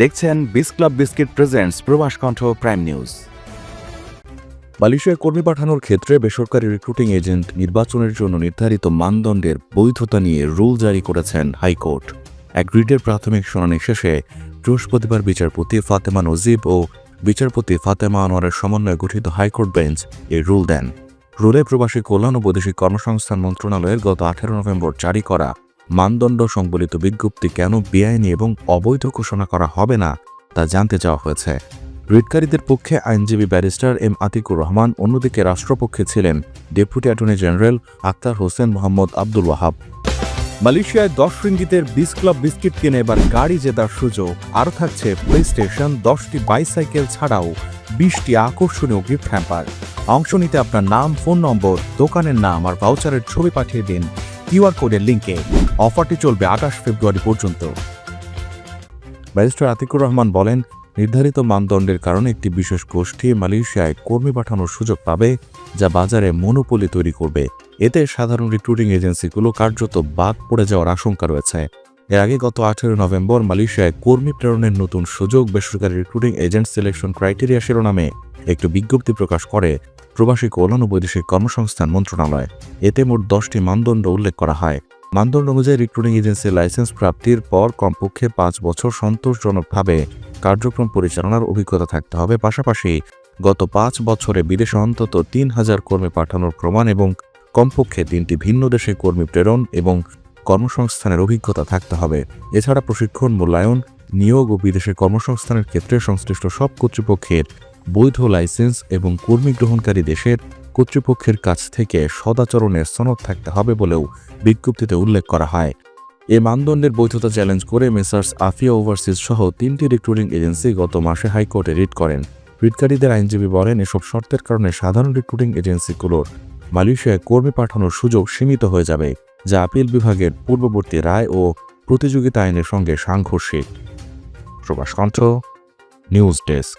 দেখছেন বিস club biscuit presents প্রবাস কণ্ঠ প্রাইম নিউজ। মালয়েশিয়ায় কর্মী পাঠানোর ক্ষেত্রে বেসরকারি রিক্রুটিং এজেন্ট নির্বাচনের জন্য নির্ধারিত মানদণ্ডের বৈধতা নিয়ে রুল জারি করেছেন হাইকোর্ট। এক গ্রিডের প্রাথমিক শুনানি শেষে বৃহস্পতিবার বিচারপতি ফাতেমা নজিব ও বিচারপতি ফাতেমা আনোয়ারের সমন্বয়ে গঠিত হাইকোর্ট বেঞ্চ এই রুল দেন। রুলে প্রবাসী কল্যাণ ও বৈদেশিক কর্মসংস্থান মন্ত্রণালয়ের গত আঠেরো নভেম্বর জারি করা মানদণ্ড সংবলিত বিজ্ঞপ্তি কেন বেআইনি এবং অবৈধ ঘোষণা করা হবে না, তা জানতে চাওয়া হয়েছে। রিটকারীদের পক্ষে আইনজীবী ব্যারিস্টার এম আতিকুর রহমান, অন্যদিকে রাষ্ট্রপক্ষে ছিলেন deputy attorney general Akhtar Hossain Mohammad Abdul Wahab. মালয়েশিয়ায় দশ রিঙ্গিতের বিস ক্লাব বিস্কিট কিনে এবার গাড়ি জেতার সুযোগ। আরও থাকছে প্লে স্টেশন দশটি বাইসাইকেল ছাড়াও বিশটি আকর্ষণীয় গিফট হ্যাম্পার অংশ নিতে আপনার নাম ফোন নম্বর দোকানের নাম আর ভাউচারের ছবি পাঠিয়ে দিন। কিউআর কোডের লিঙ্কে অফারটি চলবে আঠাশ ফেব্রুয়ারি পর্যন্ত। ব্যারিস্টার আতিকুর রহমান বলেন, নির্ধারিত মানদণ্ডের কারণে একটি বিশেষ গোষ্ঠী মালয়েশিয়ায় কর্মী পাঠানোর সুযোগ পাবে, যা বাজারে মনোপলি তৈরি করবে। এতে সাধারণ রিক্রুটিং এজেন্সিগুলো কার্যত বাদ পড়ে যাওয়ার আশঙ্কা রয়েছে। এর আগে গত আঠেরো নভেম্বর মালয়েশিয়ায় কর্মী প্রেরণের নতুন সুযোগ বেসরকারি রিক্রুটিং এজেন্ট সিলেকশন ক্রাইটেরিয়া শিরোনামে একটি বিজ্ঞপ্তি প্রকাশ করে প্রবাসী কল্যাণ ও বৈদেশিক কর্মসংস্থান মন্ত্রণালয়। এতে মোট দশটি মানদণ্ড উল্লেখ করা হয়। মানদণ্ড অনুযায়ী রিক্রুটিং এজেন্সির লাইসেন্স প্রাপ্তির পর কমপক্ষে পাঁচ বছর সন্তোষজনকভাবে কার্যক্রম পরিচালনার অভিজ্ঞতা থাকতে হবে। পাশাপাশি গত পাঁচ বছরে বিদেশে অন্তত তিন হাজার কর্মী পাঠানোর প্রমাণ এবং কমপক্ষে তিনটি ভিন্ন দেশে কর্মী প্রেরণ এবং কর্মসংস্থানের অভিজ্ঞতা থাকতে হবে। এছাড়া প্রশিক্ষণ, মূল্যায়ন, নিয়োগ ও বিদেশে কর্মসংস্থানের ক্ষেত্রে সংশ্লিষ্ট সব কর্তৃপক্ষের বৈধ লাইসেন্স এবং কর্মী গ্রহণকারী দেশের কর্তৃপক্ষের কাছ থেকে সদাচরণের সনদ থাকতে হবে বলেও বিজ্ঞপ্তিতে উল্লেখ করা হয়। এ মানদণ্ডের বৈধতা চ্যালেঞ্জ করে মেসার্স আফিয়া ওভারসিজ সহ তিনটি রিক্রুটিং এজেন্সি গত মাসে হাইকোর্টে রিট করেন। রিটকারীদের আইনজীবী বলেন, এসব শর্তের কারণে সাধারণ রিক্রুটিং এজেন্সিগুলোর মালয়েশিয়ায় কর্মী পাঠানোর সুযোগ সীমিত হয়ে যাবে, যা আপিল বিভাগের পূর্ববর্তী রায় ও প্রতিযোগিতা আইনের সঙ্গে সাংঘর্ষিক। Probash Kantho, news desk.